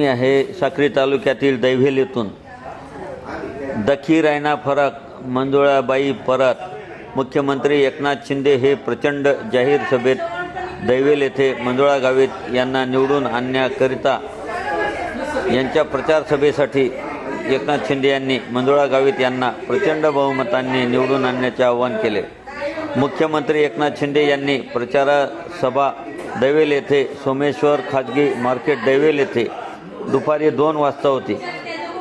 मी आहे साक्री तालुक्यातील दैवेल येथून दखी रायना फरक मंजुळाबाई परत मुख्यमंत्री एकनाथ शिंदे हे प्रचंड जाहीर सभेत दैवेल येथे मंजुळा गावित यांना निवडून आणण्याकरिता यांच्या प्रचार सभेसाठी एकनाथ शिंदे यांनी मंजुळा गावित यांना प्रचंड बहुमतांनी निवडून आणण्याचे आवाहन केले. मुख्यमंत्री एकनाथ शिंदे यांनी प्रचारसभा दैवेल येथे सोमेश्वर खाजगी मार्केट दैवेल येथे दुपारी दोन वाजता होती.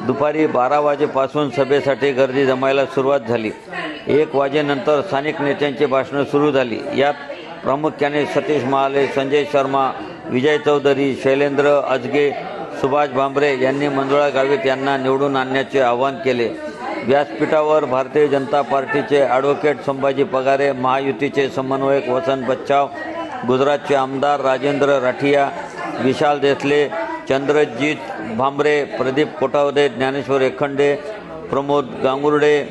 दुपारी बारा वाजेपासून सभेसाठी गर्दी जमायला सुरुवात झाली. एक वाजेनंतर स्थानिक नेत्यांची भाषणं सुरू झाली. यात प्रामुख्याने सतीश महाले संजय शर्मा विजय चौधरी शैलेंद्र अजगे सुभाष भांबरे यांनी मंजुळा गावित यांना निवडून आणण्याचे आवाहन केले. व्यासपीठावर भारतीय जनता पार्टीचे ॲडव्होकेट संभाजी पगारे महायुतीचे समन्वयक वसंत बच्चाव गुजरातचे आमदार राजेंद्र राठिया विशाल देसले चंद्रजीत भांबरे प्रदीप कोटावदे ज्ञानेश्वर एखंडे प्रमोद गांगुर्डे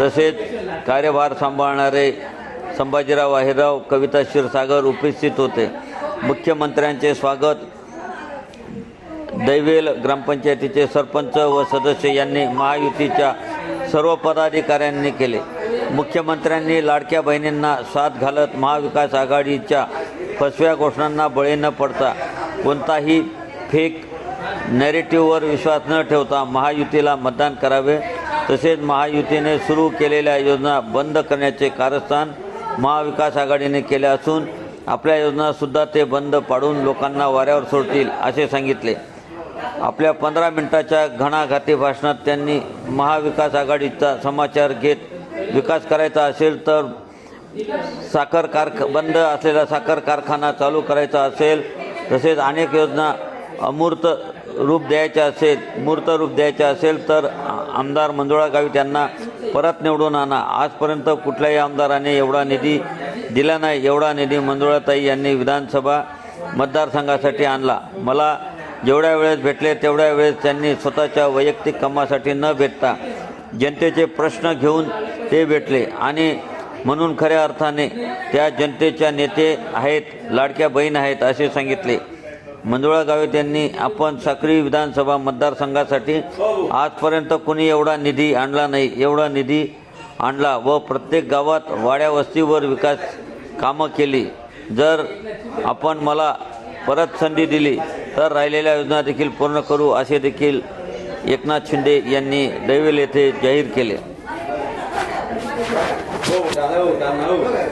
तसेच कार्यभार सांभाळणारे संभाजीराव अहिरराव कविता क्षीरसागर उपस्थित होते. मुख्यमंत्र्यांचे स्वागत. दैवेल ग्रामपंचायतीचे सरपंच व सदस्य यांनी महायुतीच्या सर्व पदाधिकाऱ्यांनी केले. मुख्यमंत्र्यांनी लाडक्या बहिणींना साथ घालत महाविकास आघाडीच्या फसव्या घोषणांना बळी न पडता कोणताही फेक नॅरेटिव्हवर विश्वास न ठेवता महायुतीला मतदान करावे. तसेच महायुतीने सुरू केलेल्या योजना बंद करण्याचे कारस्थान महाविकास आघाडीने केले असून आपल्या योजनासुद्धा ते बंद पाडून लोकांना वाऱ्यावर सोडतील असे सांगितले. आपल्या पंधरा मिनिटाच्या घणाघाती भाषणात त्यांनी महाविकास आघाडीचा समाचार घेत विकास करायचा असेल तर साखर कारख बंद असलेला साखर कारखाना चालू करायचा असेल. तसेच अनेक योजना अमूर्त रूप द्यायचे असेल मूर्त रूप द्यायचे असेल तर आमदार मंजुळा गावी त्यांना परत निवडून आणा. आजपर्यंत कुठल्याही आमदाराने एवढा निधी दिला नाही. एवढा निधी मंजुळाताई यांनी विधानसभा मतदारसंघासाठी आणला. मला जेवढ्या वेळेस भेटले तेवढ्या वेळेस त्यांनी स्वतःच्या वैयक्तिक कामासाठी न भेटता जनतेचे प्रश्न घेऊन ते भेटले. आणि म्हणून खऱ्या अर्थाने त्या जनतेच्या नेते आहेत लाडक्या बहीण आहेत असे सांगितले. मंजुळा गावित यांनी आपण साक्री विधानसभा मतदारसंघासाठी आजपर्यंत कुणी एवढा निधी आणला नाही. एवढा निधी आणला व प्रत्येक गावात वाड्या वस्तीवर विकास कामं केली. जर आपण मला परत संधी दिली तर राहिलेल्या योजना देखील पूर्ण करू असे देखील एकनाथ शिंदे यांनी दैवेल येथे जाहीर केले. हो, हो, हो.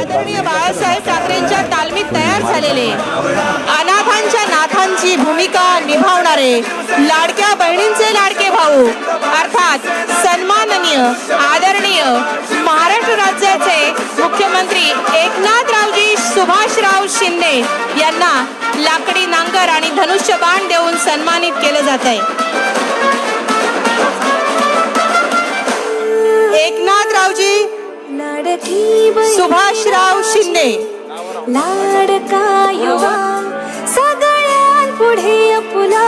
आदरणीय बाळासाहेब ठाकरेंच्या तालमीत तयार झालेले अनाथांच्या नाथांची भूमिका निभावणारे लाडक्या बहिणींचे लाडके भाऊ अर्थात सन्माननीय आदरणीय महाराष्ट्र राज्याचे मुख्यमंत्री एकनाथरावजी सुभाषराव शिंदे यांना लाकडी नांगर आणि धनुष्यबाण देऊन सन्मानित केलं जात आहे सुभाषराव शिंदे. लाडका युवा सगळ्यांपुढे अपुला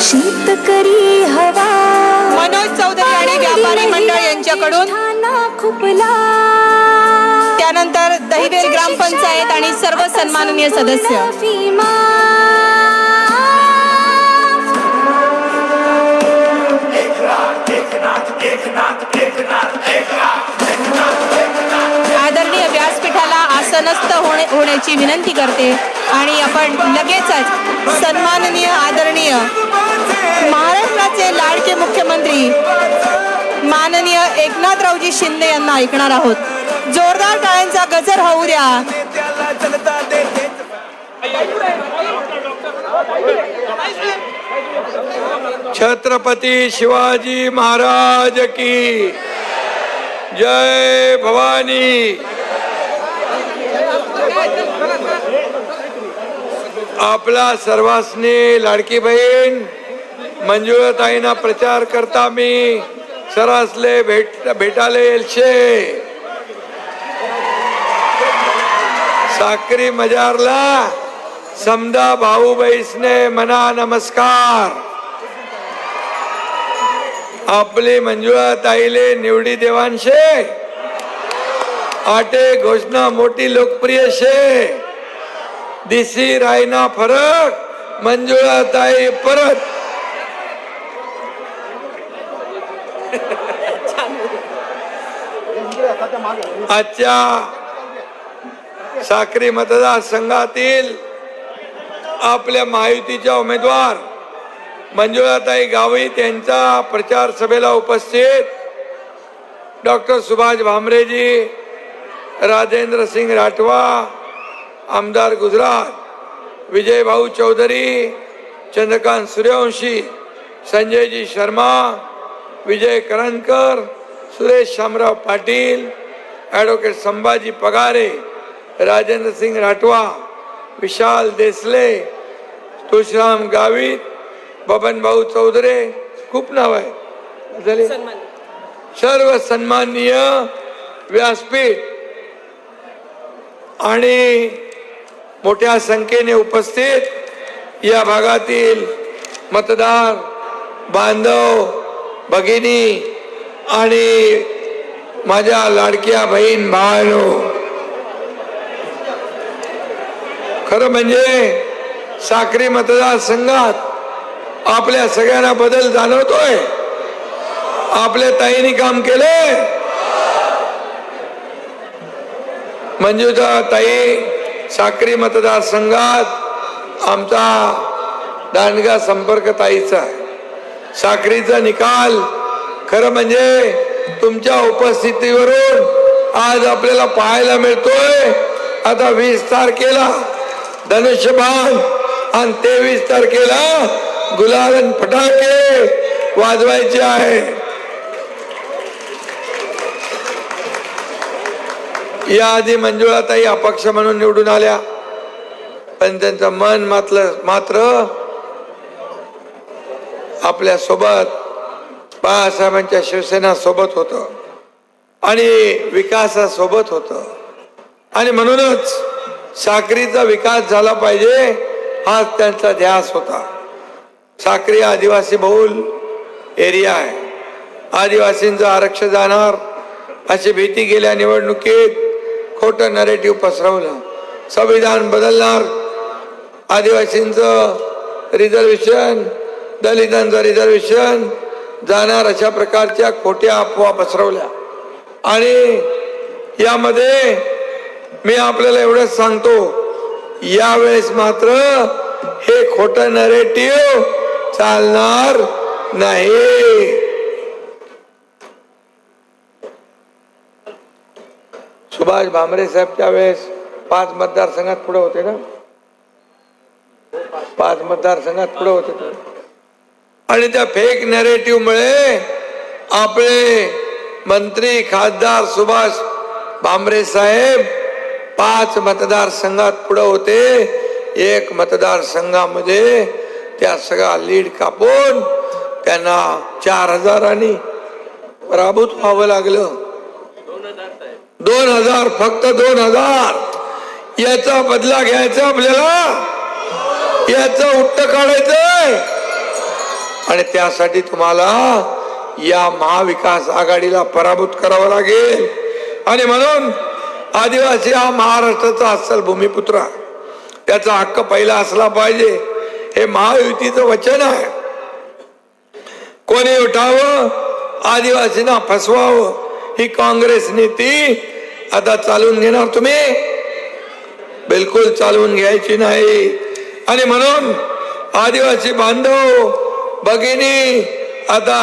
शेतकरी हवा. मनोज चौधरी आणि व्यापारी मंडळ यांच्याकडून खुपला. त्यानंतर दहिवेल ग्रामपंचायत आणि सर्व सन्माननीय सदस्य. आसनस्थ होणे होण्याची विनंती करते. आणि आपण लगेचच सन्माननीय आदरणीय महाराष्ट्राचे लाडके मुख्यमंत्री माननीय एकनाथरावजी शिंदे यांना ऐकणार आहोत. जोरदार टाळ्यांचा गजर होऊ द्या. छत्रपती शिवाजी महाराज की जय भवानी. आपला सर्वांसनी लाडकी बहीण मंजुळताईना प्रचार करता मी. सरासले भेट भेटाले येलशे. साक्री मजारला समदा भाऊ बैसने मना नमस्कार. आपली मंजुळा ताईले निवडी देवांशे. आटे घोषणा मोठी लोकप्रिय शे. दिसी रायना फरक मंजुळाताई परत. आजच्या साक्री मतदारसंघातील आपल्या महायुतीच्या उमेदवार मंजुळाताई गावित यांचा प्रचार सभेला उपस्थित. डॉक्टर सुभाष भामरेजी राजेंद्र सिंग राठवा आमदार गुजरात विजयभाऊ चौधरी चंद्रकांत सूर्यवंशी संजयजी शर्मा विजय करंजकर सुरेश शामराव पाटील ॲडव्होकेट संभाजी पगारे राजेंद्र सिंग राठवा विशाल देसले तुळशीराम गावित बबनभाऊ चौधरे खूप नाव आहे झाले सर्व सन्माननीय व्यासपीठ आणि मोठ्या संख्येने उपस्थित या भागातील मतदार बांधव भगिनी आणि माझ्या लाडक्या बहीण भावानो. खरं म्हणजे साक्री मतदारसंघात आपल्या सगळ्यांना बदल जाणवतोय. आपल्या ताईने काम केले मंजुता ताई साक्री मतदारसंघात आमचा दांडगा संपर्क ताईचा आहे. साखरीचा निकाल खरं म्हणजे तुमच्या उपस्थितीवरून आज आपल्याला पाहायला मिळतोय. आता वीस तारखेला धनुष्यबाण आणि तेवीस तारखेला गुलालन फटाके वाजवायचे आहे. याआधी मंजुळाताई अपक्ष म्हणून निवडून आल्या. पण त्यांचं मन मातल मात्र आपल्यासोबत बाळासाहेबांच्या शिवसेना सोबत होत. आणि विकासासोबत होत. आणि म्हणूनच साक्रीचा विकास झाला पाहिजे हा त्यांचा ध्यास होता. साक्री आदिवासी बहुल एरिया आहे. आदिवासींचं आरक्षण जाणार अशी भीती गेल्या निवडणुकीत खोटं नरेटिव्ह पसरवलं. संविधान बदलणार. आदिवासींचं रिझर्वेशन दलितांचं रिझर्वेशन जाणार अशा प्रकारच्या खोट्या अफवा पसरवल्या. आणि यामध्ये मी आपल्याला एवढंच सांगतो यावेळेस मात्र हे खोटं नरेटिव्ह चालणार नाही. सुभाष भामरे साहेब त्यावेळेस पाच मतदारसंघात पुढे होते ना? पाच मतदारसंघात पुढे होते आणि त्या फेक नॅरेटिव्हमुळे आपले मंत्री खासदार सुभाष भामरे साहेब पाच मतदारसंघात पुढे होते. एक मतदारसंघामध्ये त्या सगळा लीड कापून त्यांना चार हजारांनी पराभूत व्हावं लागलं. दोन हजार फक्त दोन हजार. याचा बदला घ्यायचा आपल्याला? याचं उत्तर काढायचंय. आणि त्यासाठी तुम्हाला या महाविकास आघाडीला पराभूत करावं लागेल. आणि म्हणून आदिवासी हा महाराष्ट्राचा अस्सल भूमिपुत्र. त्याचा हक्क पहिला असला पाहिजे. हे महायुतीचं वचन आहे. कोणी उठावं? आदिवासींना फसवावं. ही काँग्रेस नीती आता चालून घेणार तुम्ही? बिलकुल चालवून घ्यायची नाही. आणि म्हणून आदिवासी बांधव भगिनी आता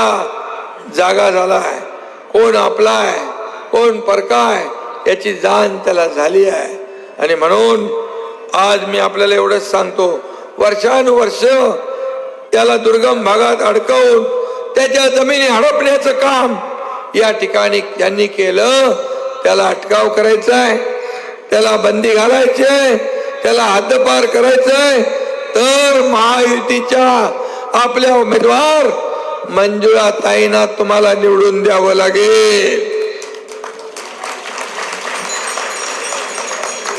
जागा झालाय. कोण आपलाय कोण परकाय याची जाण त्याला झाली आहे. आणि म्हणून आज मी आपल्याला एवढंच सांगतो वर्षानुवर्ष त्याला दुर्गम भागात अडकवून त्याच्या जमिनी हडपण्याचं काम या ठिकाणी त्यांनी केलं त्याला अटकाव करायचा आहे त्याला बंदी घालायची आहे त्याला हद्दपार करायचंय. तर महायुतीच्या आपल्या उमेदवार मंजुळा ताईना तुम्हाला निवडून द्यावं लागेल.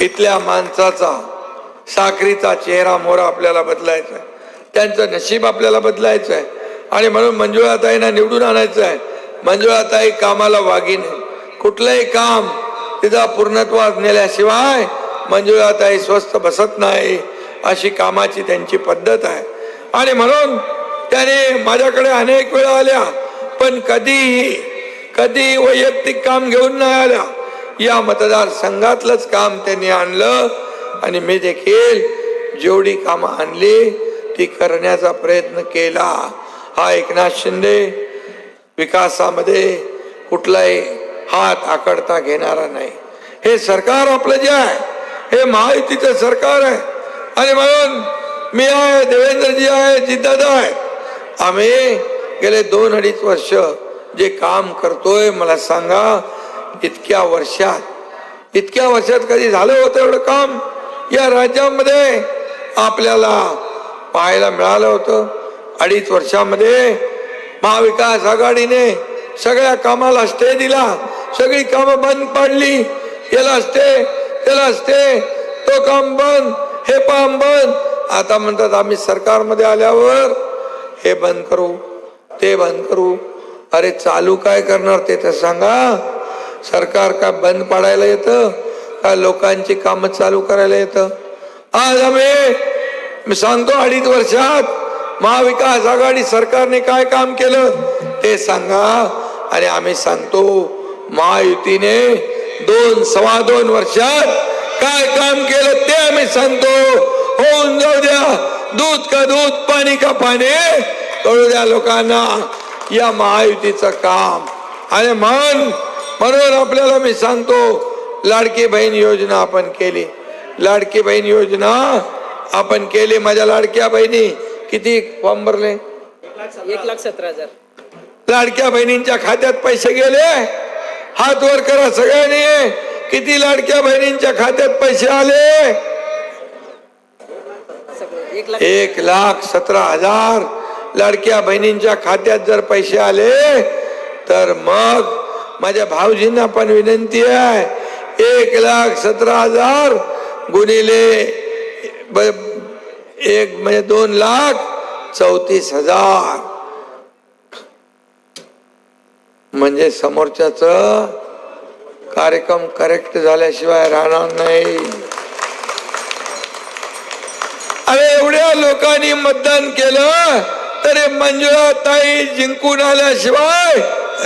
इथल्या माणसाचा साखरीचा चेहरा मोरा आपल्याला बदलायचा आहे त्यांचं नशीब आपल्याला बदलायचं आहे आणि म्हणून मंजुळाताईंना निवडून आणायचं आहे मंजुळाताई कामाला वागीन कुठलंही काम तिचा पूर्णत्वास नेल्याशिवाय मंजुळाताई स्वस्त बसत नाही. अशी कामाची त्यांची पद्धत आहे. आणि म्हणून त्याने माझ्याकडे अनेक वेळा आल्या पण कधीही कधी वैयक्तिक काम घेऊन नाही आल्या. या मतदारसंघातलंच काम त्यांनी आणलं आणि मी देखील जेवढी कामं आणली ती करण्याचा प्रयत्न केला. हा एकनाथ शिंदे विकासामध्ये कुठलाही हात आकडता घेणारा नाही. हे सरकार आपलं जे आहे हे महायुतीचं सरकार आहे. आणि म्हणून मी आहे देवेंद्रजी आहे जिद्दादा आहे. आम्ही गेले दोन अडीच वर्ष जे काम करतोय मला सांगा इतक्या वर्षात इतक्या वर्षात कधी झालं होतं एवढं काम? या राज्यामध्ये आपल्याला पाहायला मिळालं होतं. अडीच वर्षामध्ये महाविकास आघाडीने सगळ्या कामाला स्टे दिला. सगळी कामं बंद पाडली. याला स्टे त्याला स्टे तो काम बंद हे काम बंद. आता म्हणतात आम्ही सरकारमध्ये आल्यावर हे बंद करू ते बंद करू. अरे चालू काय करणार ते तर सांगा. सरकार काय बंद पाडायला येतं? का लोकांची कामं चालू करायला येतं? आज आम्ही मी सांगतो अडीच वर्षात महाविकास आघाडी सरकारने काय काम केलं? ते सांगा. आणि आम्ही सांगतो महायुतीने दोन सव्वा दोन वर्षात काय काम केलं ते आम्ही सांगतो. होऊन जाऊ द्या. दूध का दूध पाणी का पाणी? कळू द्या लोकांना या महायुतीचं काम. आणि म्हण म्हणून आपल्याला मी सांगतो लाडकी बहीण योजना आपण केली. लाडकी बहीण योजना आपण केली माझ्या लाडक्या बहिणी. किती फॉर्म भरले? एक लाख सतरा हजार. लाडक्या बहिणींच्या खात्यात पैसे गेले? हात वर करा सगळ्यांनी. किती लाडक्या बहिणींच्या खात्यात पैसे आले? एक लाख सतरा हजार. लाडक्या बहिणींच्या खात्यात जर पैसे आले तर मग माझ्या भाऊजींना पण विनंती आहे. एक लाख सतरा हजार गुणिले एक म्हणजे दोन लाख चौतीस हजार. म्हणजे समोरच्याच कार्यक्रम करेक्ट झाल्याशिवाय राहणार नाही. अरे एवढ्या लोकांनी मतदान केलं तरी मंजुळा ताई जिंकून आल्याशिवाय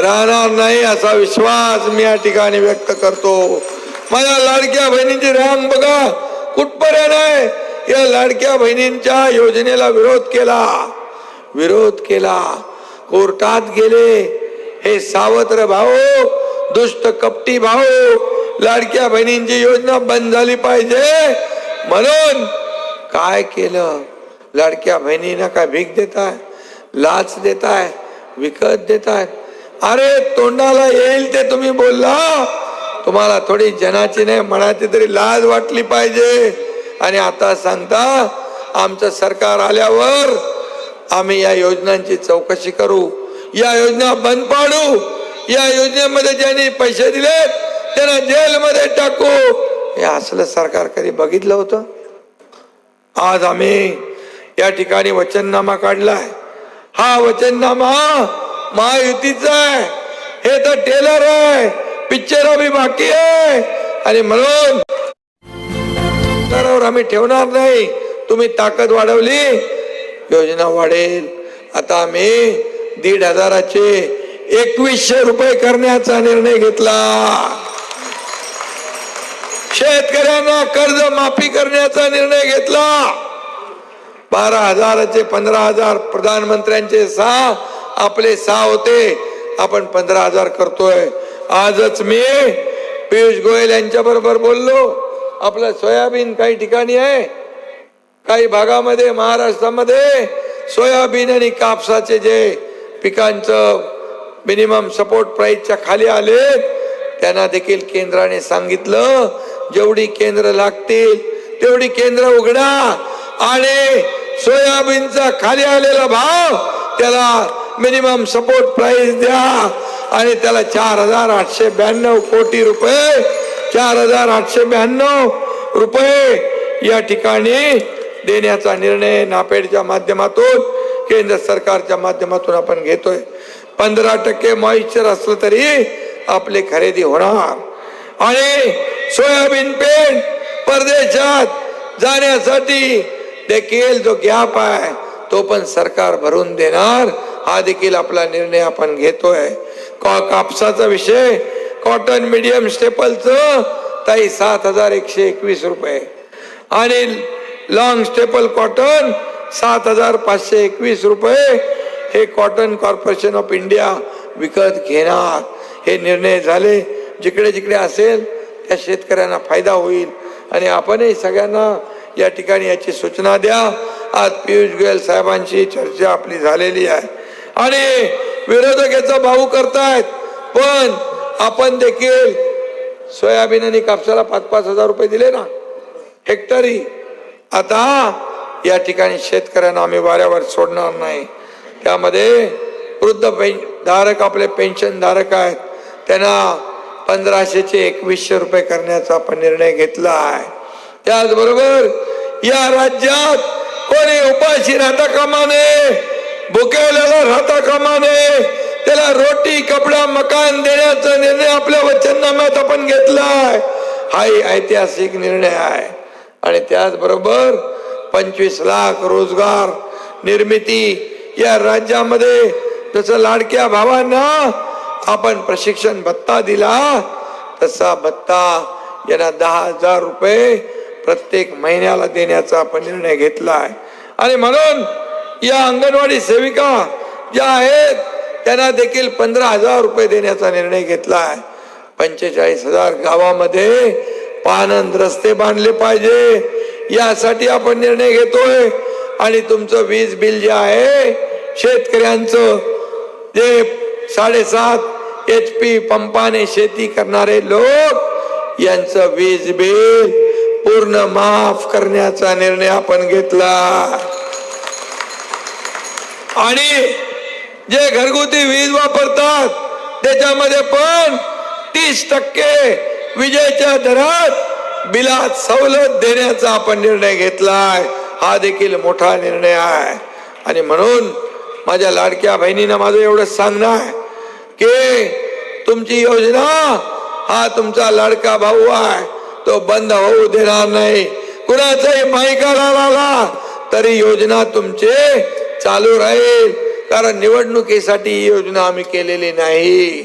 राहणार नाही असा विश्वास मी या ठिकाणी व्यक्त करतो. माझ्या लाडक्या बहिणींची रांग बघा कुठपर्यंत आहे? या लाडक्या बहिणींच्या योजनेला विरोध केला. विरोध केला. कोर्टात गेले. हे सावत्र भाऊ दुष्ट कपटी भाऊ लाडक्या बहिणींची योजना बंद झाली पाहिजे. म्हणून काय केलं? लाडक्या बहिणींना काय भीक देताय? लाच देताय? विकत देताय? अरे तोंडाला येईल ते तुम्ही बोलला. तुम्हाला थोडी जनाची नाही मनाची तरी लाज वाटली पाहिजे. आणि आता सांगता आमचं सरकार आल्यावर आम्ही या योजनांची चौकशी करू. या योजना बंद पाडू. या योजनेमध्ये ज्यांनी पैसे दिले त्यांना जेलमध्ये टाकू. हे असलं सरकार कधी बघितलं होतं? आज आम्ही या ठिकाणी वचननामा काढलाय. हा वचननामा महायुतीचा आहे. हे तर टेलर आहे. पिक्चर आम्ही बाकी आहे. आणि म्हणून सरकारवर आम्ही ठेवणार नाही. तुम्ही ताकद वाढवली योजना वाढेल. आता आम्ही दीड हजाराचे एकवीसशे रुपये करण्याचा निर्णय घेतला. शेतकऱ्यांना कर्ज माफी करण्याचा निर्णय घेतला. बारा हजाराचे पंधरा हजार प्रधानमंत्र्यांचे सहा आपले सहा होते. आपण पंधरा हजार करतोय. आजच मी पियुष गोयल यांच्या बरोबर बोललो. आपलं सोयाबीन काही ठिकाणी आहे? काही भागामध्ये महाराष्ट्रामध्ये सोयाबीन आणि कापसाचे जे पिकांचं मिनिमम सपोर्ट प्राईसच्या खाली आले त्यांना देखील केंद्राने सांगितलं जेवढी केंद्र लागतील तेवढी केंद्र उघडा आणि सोयाबीनचा खाली आलेला भाव त्याला मिनिमम सपोर्ट प्राईस द्या आणि त्याला चार हजार आठशे ब्याण्णव कोटी रुपये चार हजार आठशे ब्याण्णव रुपये या ठिकाणी देण्याचा निर्णय नापेडच्या माध्यमातून केंद्र सरकारच्या माध्यमातून आपण घेतोय. पंधरा टक्के मॉइश्चर असलं तरी आपली खरेदी होणार. आणि सोयाबीन पेंट परदेशात जाण्यासाठी देखील जो गॅप आहे तो पण सरकार भरून देणार. हा देखील आपला निर्णय आपण घेतोय. कापसाचा विषय कॉटन मीडियम स्टेपलचं ताई सात हजार एकशे एकवीस रुपये. आणि लॉंग स्टेपल कॉटन सात हजार पाचशे एकवीस रुपये. हे कॉटन कॉर्पोरेशन ऑफ इंडिया विकत घेणार. हे निर्णय झाले. जिकडे जिकडे असेल त्या शेतकऱ्यांना फायदा होईल. आणि आपणही सगळ्यांना या ठिकाणी याची सूचना द्या. आज पियुष गोयल साहेबांची चर्चा आपली झालेली आहे. आणि विरोधक याचा भाऊ करतायत. पण आपण देखील सोयाबीन आणि कापसाला पाच पाच हजार रुपये दिले ना. हेक्टरी. आता या ठिकाणी शेतकऱ्यांना आम्ही वाऱ्यावर सोडणार नाही. त्यामध्ये वृद्ध पेन धारक आपले पेन्शन धारक आहेत. त्यांना पंधराशेचे एकवीसशे रुपये करण्याचा आपण निर्णय घेतला आहे. त्याचबरोबर या राज्यात कोणी उपाशी राहता कामा नये भुकेलेला राहता कामा नये त्याला रोटी कपडा मकान देण्याचा निर्णय आपल्या वचननाम्यात आपण घेतलाय. हा ऐतिहासिक निर्णय आहे. आणि त्याचबरोबर पंचवीस लाख रोजगार निर्मिती या राज्यामध्ये जसं लाडक्या भावांना आपण प्रशिक्षण भत्ता दिला तसा भत्ता यांना दहा हजार रुपये प्रत्येक महिन्याला देण्याचा आपण निर्णय घेतला आहे आणि म्हणून या अंगणवाडी सेविका ज्या आहेत त्यांना देखील पंधरा हजार रुपये देण्याचा निर्णय घेतला आहे. पंचेचाळीस हजार गावामध्ये पानंद रस्ते बांधले पाहिजे. यासाठी आपण निर्णय घेतोय. आणि तुमचं वीज बिल जे आहे शेतकऱ्यांचं जे साडेसात एच पी पंपाने शेती करणारे लोक यांचं वीज बिल पूर्ण माफ करण्याचा निर्णय आपण घेतला. आणि जे घरगुती वीज वापरतात त्याच्यामध्ये पण तीस टक्के विजेच्या दरात बिलात सवलत देण्याचा आपण निर्णय घेतलाय. हा देखील मोठा निर्णय आहे. आणि म्हणून माझ्या लाडक्या बहिणीनं माझं एवढं सांगणं आहे की तुमची योजना हा तुमचा लाडका भाऊ आहे. तो बंद होऊ देणार नाही. कुणाचाही मायकाला आला तरी योजना तुमचे चालू राहील. कारण निवडणुकीसाठी ही योजना आम्ही केलेली नाही.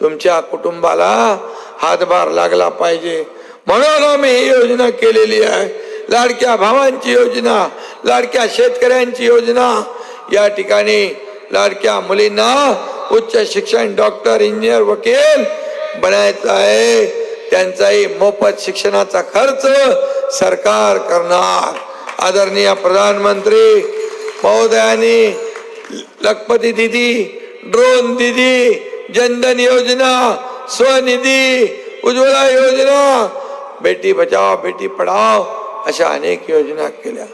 तुमच्या कुटुंबाला हातभार लागला पाहिजे. म्हणून आम्ही ही योजना केलेली आहे. लाडक्या भावांची योजना लाडक्या शेतकऱ्यांची योजना. या ठिकाणी लाडक्या मुलींना उच्च शिक्षण डॉक्टर इंजिनियर वकील बनायचं आहे. त्यांचाही मोफत शिक्षणाचा खर्च सरकार करणार. आदरणीय प्रधानमंत्री महोदयांनी लखपती दिदी ड्रोन दिदी जनधन योजना स्वनिधी उज्ज्वला योजना. बेटी बचाव बेटी पढाव अशा अनेक योजना केल्या.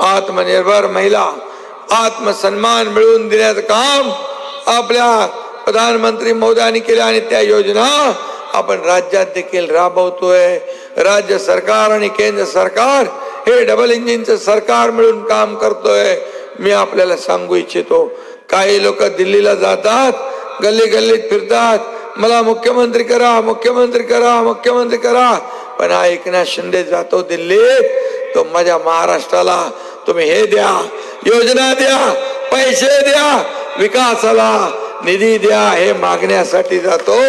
आत्मनिर्भर महिला आत्मसन्मान मिळवून देण्याचं काम आपल्या प्रधानमंत्री मोदयांनी केल्या आणि त्या योजना आपण राज्यात देखील राबवतोय. राज्य सरकार आणि केंद्र सरकार हे डबल इंजिनचं सरकार मिळून काम करतोय. मी आपल्याला सांगू इच्छितो. काही लोक दिल्लीला जातात गल्ली गल्लीत फिरतात. मला मुख्यमंत्री करा मुख्यमंत्री करा मुख्यमंत्री करा. पण हा एकनाथ शिंदे जातो दिल्लीत. तो माझ्या महाराष्ट्राला तुम्ही हे द्या योजना द्या पैसे द्या विकासाला निधी द्या हे मागण्यासाठी जातो.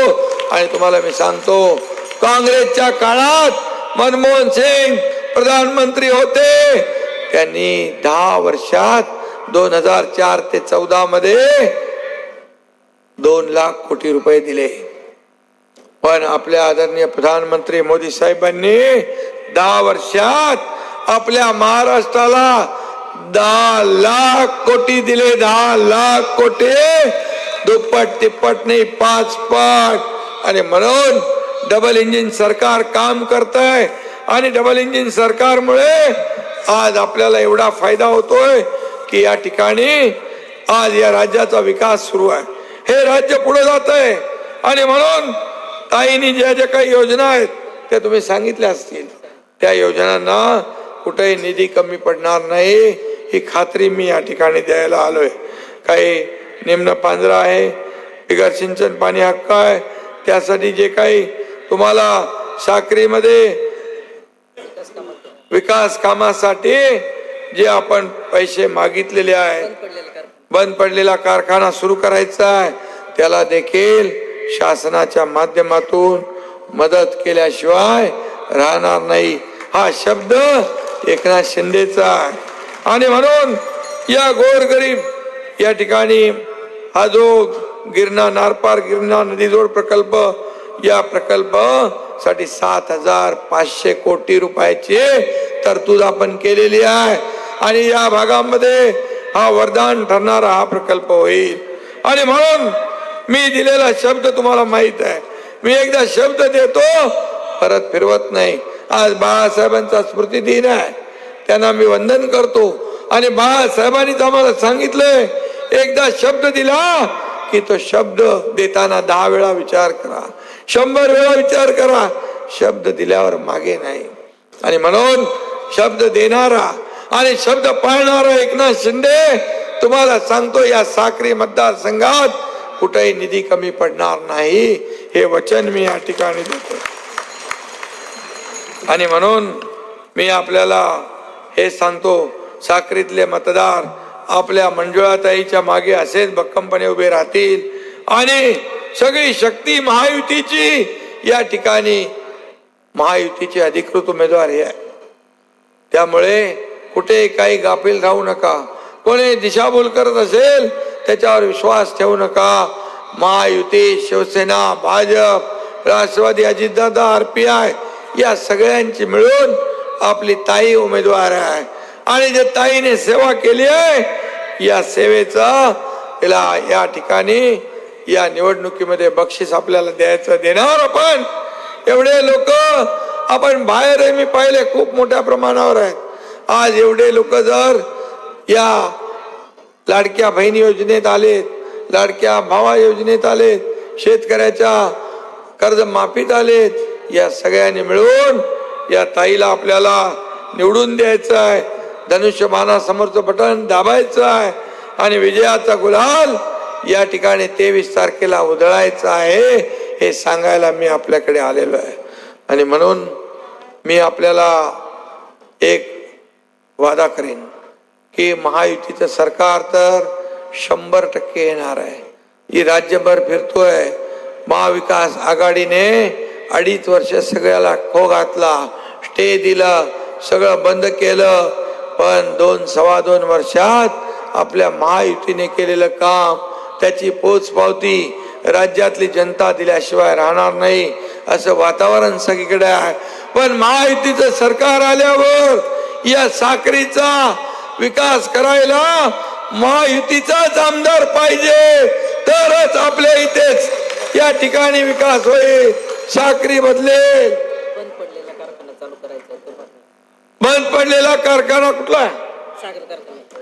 आणि तुम्हाला मी सांगतो काँग्रेसच्या काळात मनमोहन सिंग प्रधानमंत्री होते. त्यांनी दहा वर्षात दोन हजार चार ते चौदा मध्ये दोन लाख कोटी रुपये दिले. पण आपल्या आदरणीय प्रधानमंत्री मोदी साहेबांनी दहा वर्षात आपल्या महाराष्ट्राला दहा लाख कोटी दिले. दहा लाख कोटी. दुप्पट तिप्पट नाही पाच पट आणि म्हणून डबल इंजिन सरकार काम करत आहे आणि डबल इंजिन सरकारमुळे आज आपल्याला एवढा फायदा होतोय की या ठिकाणी आज या राज्याचा विकास सुरू आहे. हे राज्य पुढे जात आहे आणि म्हणून ताईनी ज्या ज्या काही योजना आहेत त्या तुम्ही सांगितल्या असतील. त्या योजनांना कुठेही निधी कमी पडणार नाही ही खात्री मी या ठिकाणी द्यायला आलोय. काही निम्न पांजरा आहे बिगर सिंचन पाणी हक्क आहे त्यासाठी जे काही तुम्हाला साखरीमध्ये विकास कामासाठी जे आपण पैसे मागितलेले कारण बंद पडलेला कारखाना सुरू करायचा आहे त्याला देखील शासनाच्या माध्यमातून मदत केल्याशिवाय राहणार नाही. हा शब्द एकनाथ शिंदेचा आहे. आणि म्हणून या गोरगरीब या ठिकाणी हा जो गिरणा नारपार गिरणा नदीजोड प्रकल्प या प्रकल्प साठी सात हजार पाचशे कोटी रुपयाची तरतूद आपण केलेली आहे. आणि या भागामध्ये हा वरदान ठरणारा हा प्रकल्प होईल. आणि म्हणून मी दिलेला शब्द तुम्हाला माहीत आहे. मी एकदा शब्द देतो परत फिरवत नाही. आज बाळासाहेबांचा स्मृती दिन आहे. त्यांना मी वंदन करतो. आणि बाळासाहेबांनीच आम्हाला सांगितलंय एकदा शब्द दिला की तो शब्द देताना दहा वेळा विचार करा. शंभर वेळा विचार करा. शब्द दिल्यावर मागे नाही. आणि म्हणून शब्द देणारा आणि शब्द पाळणारा एकनाथ शिंदे तुम्हाला सांगतो या साक्री मतदारसंघात कुठेही निधी कमी पडणार नाही. हे वचन मी या ठिकाणी देतो. आणि म्हणून मी आपल्याला हे सांगतो साक्रीतले मतदार आपल्या मंजुळाताईच्या मागे असेच भक्कमपणे उभे राहतील. आणि सगळी शक्ती महायुतीची. या ठिकाणी महायुतीचे अधिकृत उमेदवार हे आहे त्यामुळे कुठे काही गाफील राहू नका. कोणी दिशाभूल करत असेल त्याच्यावर विश्वास ठेवू नका. Mahayuti Shiv Sena BJP Rashtrawadi Ajitdada R P I या सगळ्यांची मिळून आपली ताई उमेदवार आहे. आणि जे ताईने सेवा केली आहे या सेवेचा तिला या ठिकाणी या निवडणुकीमध्ये बक्षीस आपल्याला द्यायचं देणार आपण. एवढे लोक आपण बाहेर मी पाहिले खूप मोठ्या प्रमाणावर आहेत. आज एवढे लोक जर या लाडक्या बहिणी योजनेत आलेत लाडक्या भावा योजनेत आलेत शेतकऱ्याच्या कर्ज माफीत आलेत या सगळ्यांनी मिळून या ताईला आपल्याला निवडून द्यायचं आहे. धनुष्यबाणासमोरचं बटन दाबायचं आहे. आणि विजयाचा गुलाल या ठिकाणी तेवीस तारखेला उधळायचं आहे हे सांगायला मी आपल्याकडे आलेलो आहे. आणि म्हणून मी आपल्याला एक वादा करेन की महायुतीचं सरकार तर शंभर टक्के येणार आहे. ही राज्यभर फिरतोय. महाविकास आघाडीने अडीच वर्ष सगळ्याला खो घातला स्टे दिलं सगळं बंद केलं पण दोन सव्वा दोन वर्षात आपल्या महायुतीने केलेलं काम त्याची पोचपावती राज्यातली जनता दिल्याशिवाय राहणार नाही असं वातावरण सगळीकडे आहे. पण महायुतीचं सरकार आल्यावर या साखरीचा विकास करायला महायुतीचाच आमदार पाहिजे. तरच आपल्या इथेच या ठिकाणी विकास होईल. साखरी बदलेल. बंद पडलेला कारखाना चालू करायचा आहे तो बंद पडलेला कारखाना कुठला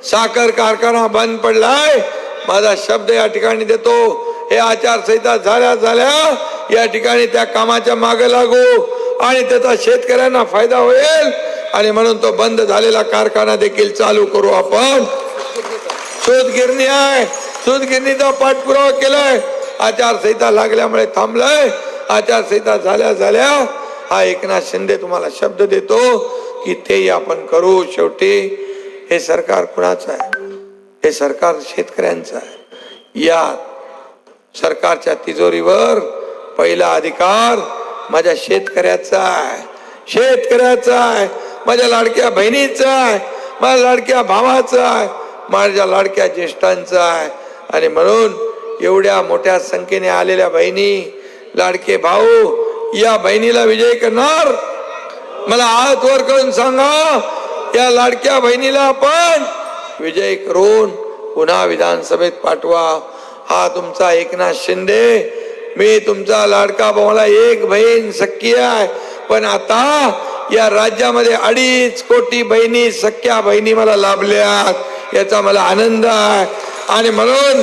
साखर कारखाना बंद पडलाय. माझा शब्द या ठिकाणी देतो. हे आचारसंहिता झाल्या झाल्या. या ठिकाणी त्या कामाच्या मागे लागू. आणि त्याचा शेतकऱ्यांना फायदा होईल. आणि म्हणून तो बंद झालेला कारखाना देखील चालू करू आपण. सूतगिरणी आहे. सूतगिरणीचा पाठपुरावा केलाय. आचारसंहिता लागल्यामुळे थांबलाय. आचारसंहिता झाल्या झाल्या. हा एकनाथ शिंदे तुम्हाला शब्द देतो की तेही आपण करू. शेवटी हे सरकार कुणाचं आहे? हे सरकार शेतकऱ्यांचं आहे. या सरकारच्या तिजोरीवर पहिला अधिकार माझ्या शेतकऱ्याचा आहे. शेतकऱ्याचा आहे. माझ्या लाडक्या बहिणीचा आहे. माझ्या लाडक्या भावाचा आहे. माझ्या लाडक्या ज्येष्ठांचा आहे. आणि म्हणून एवढ्या मोठ्या संख्येने आलेल्या बहिणी लाडके भाऊ या बहिणीला विजय करणार? मला हात वर करून सांगा या लाडक्या बहिणीला आपण विजय करून पुन्हा विधानसभेत पाठवा. हा तुमचा एकनाथ शिंदे. मी तुमचा लाडका भावाला एक बहीण सख्खी आहे. पण आता या राज्यामध्ये अडीच कोटी बहिणी सख्या बहिणी मला लाभल्यात. याचा मला आनंद आहे. आणि म्हणून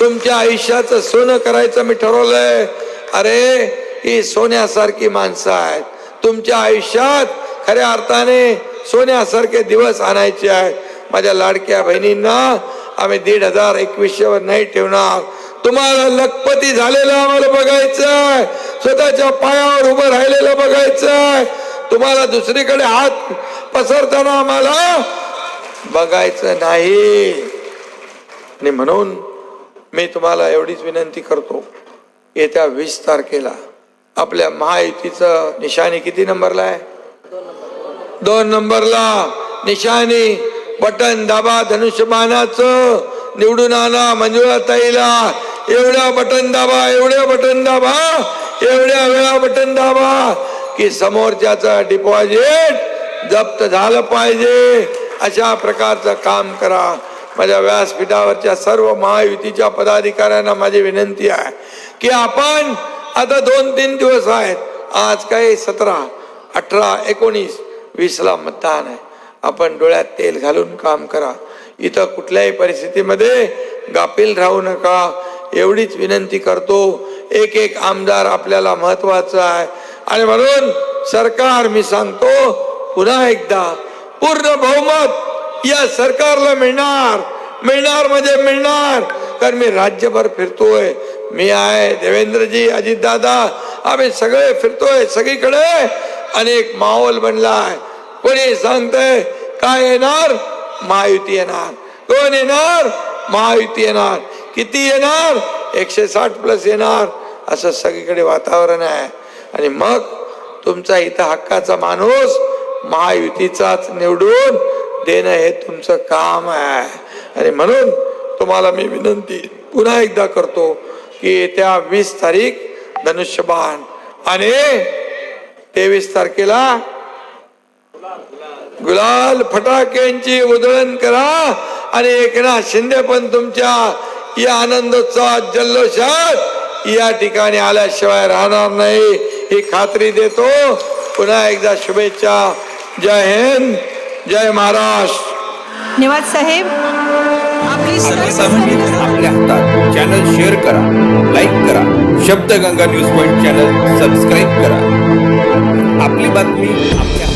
तुमच्या आयुष्याचं सोनं करायचं मी ठरवलंय. अरे ही सोन्यासारखी माणसं आहेत. तुमच्या आयुष्यात खऱ्या अर्थाने सोन्यासारखे दिवस आणायचे आहेत. माझ्या लाडक्या बहिणींना आम्ही दीड हजार एकवीसशेवर नाही ठेवणार. तुम्हाला लखपती झालेलं आम्हाला बघायचंय. स्वतःच्या पायावर उभं राहिलेलं बघायचंय. तुम्हाला दुसरीकडे हात पसरताना आम्हाला बघायचं नाही. आणि म्हणून मी तुम्हाला एवढीच विनंती करतो. येत्या वीस तारखेला आपल्या महायुतीचं निशाणी किती नंबरला आहे? दोन नंबरला. निशाणी बटन दाबा धनुष्यबाणाचं. निवडून आणा मंजुळाताईला एवढ्या बटन दाबा एवढ्या बटन दाबा एवढ्या वेळा बटन दाबा की समोरच्याचं डिपॉझिट जप्त झालं पाहिजे. अशा प्रकारचं काम करा. माझ्या व्यासपीठावरच्या सर्व महायुतीच्या पदाधिकाऱ्यांना माझी विनंती आहे की आपण आता दोन तीन दिवस आहेत. आज काही सतरा अठरा एकोणीस वीसला मतदान आहे. आपण डोळ्यात तेल घालून काम करा. इथं कुठल्याही परिस्थितीमध्ये गाफील राहू नका. एवढीच विनंती करतो. एक एक आमदार आपल्याला महत्त्वाचा आहे. आणि म्हणून सरकार मी सांगतो पुन्हा एकदा पूर्ण बहुमत या सरकारला मिळणार. मिळणार म्हणजे मिळणार. कारण मी राज्यभर फिरतोय. मी आहे देवेंद्रजी अजितदादा. आम्ही सगळे फिरतोय. सगळीकडे अनेक माहोल बनला आहे कोणी सांगतंय? काय येणार? महायुती येणार. कोण येणार? महायुती येणार. किती येणार? एकशे साठ प्लस येणार. असं सगळीकडे वातावरण आहे. आणि मग तुमचा इथं हक्काचा माणूस महायुतीचाच निवडून देणं हे तुमचं काम आहे. आणि म्हणून तुम्हाला मी विनंती पुन्हा एकदा करतो की येत्या वीस तारीख धनुष्यबाण आणि तेवीस तारखेला गुलाल फटाक्यांची उधळण करा आणि एकनाथ शिंदे पण तुमच्या या आनंदोत्सवात जल्लोषात या ठिकाणी आल्याशिवाय राहणार नाही ही खात्री देतो. पुन्हा एकदा शुभेच्छा. जय हिंद जय महाराष्ट्र. धन्यवाद साहेब सर्वसामान्य आपल्या हातात चॅनल शेअर करा लाईक करा Shabdganga news point channel subscribe करा. आपली बातमी आपल्या